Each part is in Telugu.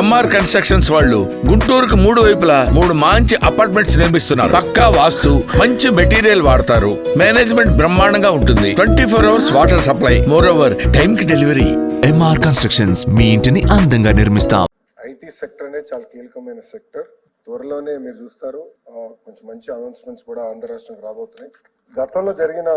ఎంఆర్ కన్స్ట్రక్షన్స్ వాళ్ళు గుంటూరుకు మూడు వైపులా మూడు మంచి అపార్ట్మెంట్స్ నిర్మిస్తున్నారు. పక్కా వాస్తు మంచి మెటీరియల్ వాడతారు. మేనేజ్మెంట్ బ్రహ్మాండంగా ఉంటుంది. Twenty four hours water supply. Moreover time కి డెలివరీ ఎంఆర్ కన్స్ట్రక్షన్స్ మీ ఇంటిని అందంగా నిర్మిస్తాం. ఐటీ సెక్టర్ అనేది చాలా కీలకమైన సెక్టర్. త్వరలోనే మీరు చూస్తారు. కొంచెం మంచి అనౌన్స్మెంట్స్ కూడా ఆంధ్ర రాష్ట్రానికి రాబోతున్నాయి. గతంలో జరిగిన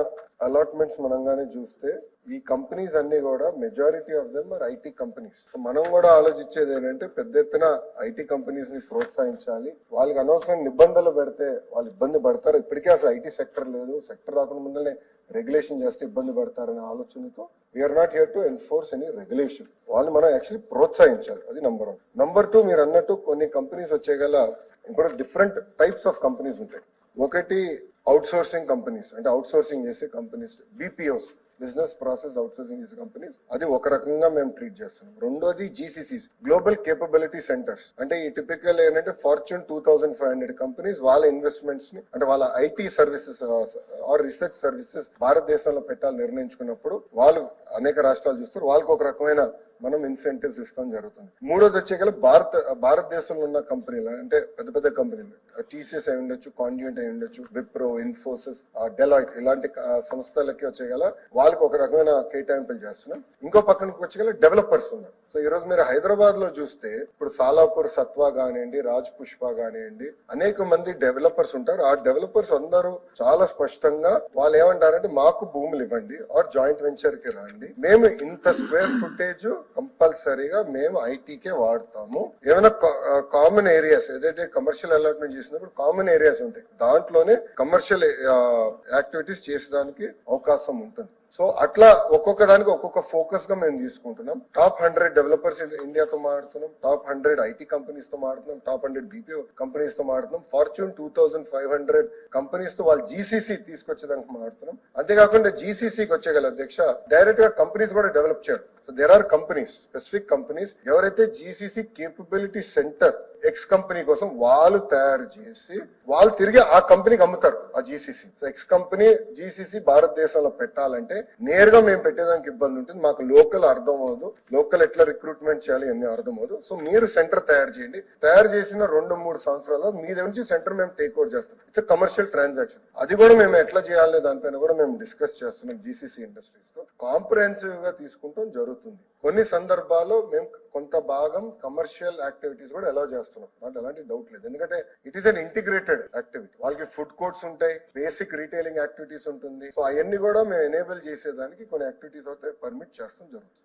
అలాట్మెంట్స్ మనంగానే చూస్తే ఈ కంపెనీస్ అన్ని కూడా majority of them are IT companies మనం కూడా ఆలోచించేది ఏంటంటే పెద్ద ఎత్తున ఐటీ కంపెనీస్ని ప్రోత్సహించాలి. వాళ్ళకి అనవసరం నిబంధనలు పెడితే వాళ్ళు ఇబ్బంది పడతారు. ఇప్పటికే అసలు ఐటీ సెక్టర్ లేదు. సెక్టర్ రాకుండా ముందరనే రెగ్యులేషన్ చేస్తే ఇబ్బంది పడతారనే ఆలోచనతో we are not here to enforce any regulation వాళ్ళు మనం యాక్చువల్లీ ప్రోత్సహించాలి. అది నంబర్ వన్ నంబర్ టూ మీరు అన్నట్టు కొన్ని కంపెనీస్ వచ్చేగల ఇప్పుడు డిఫరెంట్ టైప్స్ ఆఫ్ కంపెనీస్ ఉంటాయి. ఒకటి అవుట్ సోర్సింగ్ కంపెనీస్ అంటే అవుట్ సోర్సింగ్ చేసే companies BPOs business process outsourcing చేసే కంపెనీస్ అది ఒక రకంగా మేము ట్రీట్ చేస్తున్నాం. రెండోది జీసీసీస్ గ్లోబల్ కేపబిలిటీ సెంటర్స్ అంటే ఈ టిపికల్ ఏంటంటే Fortune two thousand five hundred companies వాళ్ళ ఇన్వెస్ట్మెంట్స్ని అంటే వాళ్ళ IT services or research services భారతదేశంలో పెట్టాలని నిర్ణయించుకున్నప్పుడు వాళ్ళు అనేక రాష్ట్రాలు చూస్తారు. వాళ్ళకి ఒక రకమైన మనం ఇన్సెంటివ్స్ ఇస్తాం జరుగుతుంది. మూడోది వచ్చేగల భారత భారతదేశంలో ఉన్న కంపెనీలు అంటే పెద్ద పెద్ద కంపెనీలు టీసీఎస్ అయి ఉండొచ్చు కాన్జ్యూట్ అయి ఉండొచ్చు విప్రో ఇన్ఫోసిస్ డెలాయిట్ ఇలాంటి సంస్థలకి సంస్థలకి వచ్చేగల వాళ్ళకి ఒక రకమైన కేటాయింపులు చేస్తున్నాం. ఇంకో పక్కనకి వచ్చేగల డెవలపర్స్ ఉన్నారు. సో ఈ రోజు మీరు హైదరాబాద్లో చూస్తే ఇప్పుడు సాలాపూర్ సత్వా కానివ్వండి రాజ్ పుష్ప కానివ్వండి అనేక మంది డెవలపర్స్ ఉంటారు. ఆ డెవలపర్స్ అందరూ చాలా స్పష్టంగా వాళ్ళు ఏమంటారంటే మాకు భూములు ఇవ్వండి ఆర్ జాయింట్ వెంచర్కి రండి. మేము ఇంత స్క్వేర్ ఫుటేజ్ కంపల్సరీగా మేము ఐటీకే వాడతాము. ఏమైనా కామన్ ఏరియాస్ ఏదైతే కమర్షియల్ అలాట్మెంట్ చేసినప్పుడు కామన్ ఏరియాస్ ఉంటాయి. దాంట్లోనే కమర్షియల్ యాక్టివిటీస్ చేసేదానికి అవకాశం ఉంటుంది. సో అట్లా ఒక్కొక్క దానికి ఒక్కొక్క ఫోకస్గా మేము తీసుకుంటున్నాం. టాప్ హండ్రెడ్ డెవలపర్స్ ఇండియాతో మాడుతున్నాం టాప్ హండ్రెడ్ ఐటీ కంపెనీస్తో మాడుతున్నాం టాప్ హండ్రెడ్ బీపీఓ కంపెనీస్తో మాడుతున్నాం Fortune two thousand five hundred కంపెనీస్తో వాళ్ళు జీసీసీ తీసుకొచ్చేదానికి మాడుతున్నాం అంతేకాకుండా జీసీసీకి వచ్చేగల అధ్యక్ష డైరెక్ట్గా కంపెనీస్ కూడా డెవలప్ చేయరు. So there are companies specific companies ఎవరైతే GCC capability centre X company కోసం వాళ్ళు తయారు చేసి వాళ్ళు తిరిగి ఆ కంపెనీకి అమ్ముతారు ఆ GCC so X company GCC భారతదేశంలో పెట్టాలంటే నేరుగా మేము పెట్టేదానికి ఇబ్బంది ఉంటుంది. మాకు లోకల్ అర్థం అవ్వదు. లోకల్ ఎట్లా రిక్రూట్మెంట్ చేయాలి అన్ని అర్థం అవ్వదు. సో మీరు సెంటర్ తయారు చేయండి. తయారు చేసిన రెండు మూడు సంవత్సరాల్లో మీ దగ్గర నుంచి సెంటర్ మేము టేక్ ఓవర్ చేస్తాం. ఇట్స్ కమర్షియల్ ట్రాన్సాక్షన్ అది కూడా మేము ఎట్లా చేయాలి దానిపైన కూడా మేము డిస్కస్ చేస్తున్నాం జీసీసీ ఇండస్ట్రీస్తో. కాంప్రహెన్సివ్గా తీసుకుంటాం జరుగుతుంది. జరుగుతుంది. కొన్ని సందర్భాల్లో మేము కొంత భాగం కమర్షియల్ యాక్టివిటీస్ కూడా అలౌ చేస్తున్నాం. దాంట్లో ఎలాంటి డౌట్ లేదు. ఎందుకంటే it is an integrated activity వాళ్ళకి ఫుడ్ కోర్ట్స్ ఉంటాయి బేసిక్ రీటైలింగ్ యాక్టివిటీస్ ఉంటుంది. సో అవన్నీ కూడా మేము ఎనేబుల్ చేసేదానికి కొన్ని యాక్టివిటీస్ అయితే పర్మిట్ చేస్తాం జరుగుతుంది.